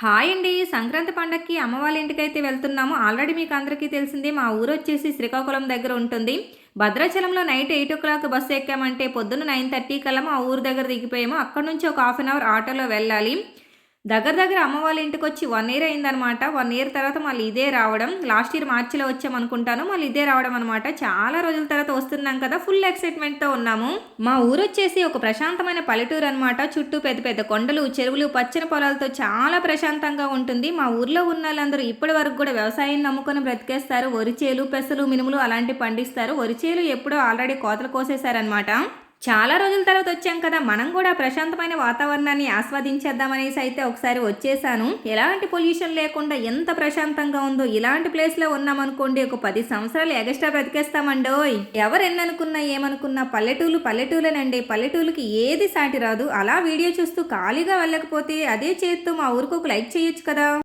Hi అండి. సంక్రాంతి పండగకి అమ్మ వాళ్ళ ఇంటికైతే వెళ్తున్నాము. ఆల్రెడీ మీకు అందరికీ తెలిసిందే మా ఊరు వచ్చేసి శ్రీకాకుళం దగ్గర ఉంటుంది. భద్రాచలంలో night eight o'clock bus ఎక్కామంటే పొద్దున్న నైన్ థర్టీ కల్లా మా ఊరు దగ్గర దిగిపోయాము. అక్కడ నుంచి ఒక హాఫ్ అన్ అవర్ ఆటోలో వెళ్ళాలి. దగ్గర దగ్గర అమ్మ వాళ్ళ ఇంటికి వచ్చి వన్ ఇయర్ అయిందనమాట వన్ ఇయర్ తర్వాత మళ్ళీ ఇదే రావడం. లాస్ట్ ఇయర్ మార్చిలో వచ్చామనుకుంటాను మళ్ళీ ఇదే రావడం అనమాట చాలా రోజుల తర్వాత వస్తున్నాం కదా. ఫుల్ ఎక్సైట్మెంట్తో ఉన్నాము. మా ఊరు వచ్చేసి ఒక ప్రశాంతమైన పల్లెటూరు అనమాట చుట్టూ పెద్ద పెద్ద కొండలు చెరువులు పచ్చని పొలాలతో చాలా ప్రశాంతంగా ఉంటుంది. మా ఊర్లో ఉన్న వాళ్ళందరూ ఇప్పటి వరకు కూడా వ్యవసాయం నమ్ముకొని బ్రతికేస్తారు. వరిచేలు పెసలు మినుములు అలాంటివి పండిస్తారు. వరిచేలు ఎప్పుడో ఆల్రెడీ కోతలు కోసేశారనమాట చాలా రోజుల తర్వాత వచ్చాం కదా మనం కూడా ప్రశాంతమైన వాతావరణాన్ని ఆస్వాదించేద్దామనేసి అయితే ఒకసారి వచ్చేసాను. ఎలాంటి పొల్యూషన్ లేకుండా ఎంత ప్రశాంతంగా ఉందో ఇలాంటి ప్లేస్లో ఉన్నామనుకోండి ఒక పది సంవత్సరాలు ఎగస్ట్రా బ్రతికేస్తామండోయ్. ఎవరు ఎన్ననుకున్నా ఏమనుకున్నా పల్లెటూళ్ళు పల్లెటూళ్ళేనండి. పల్లెటూళ్ళకి ఏది సాటి రాదు. అలా వీడియో చూస్తూ ఖాళీగా వెళ్ళకపోతే అదే చేత్తో మా ఊరికి ఒక లైక్ చేయొచ్చు కదా.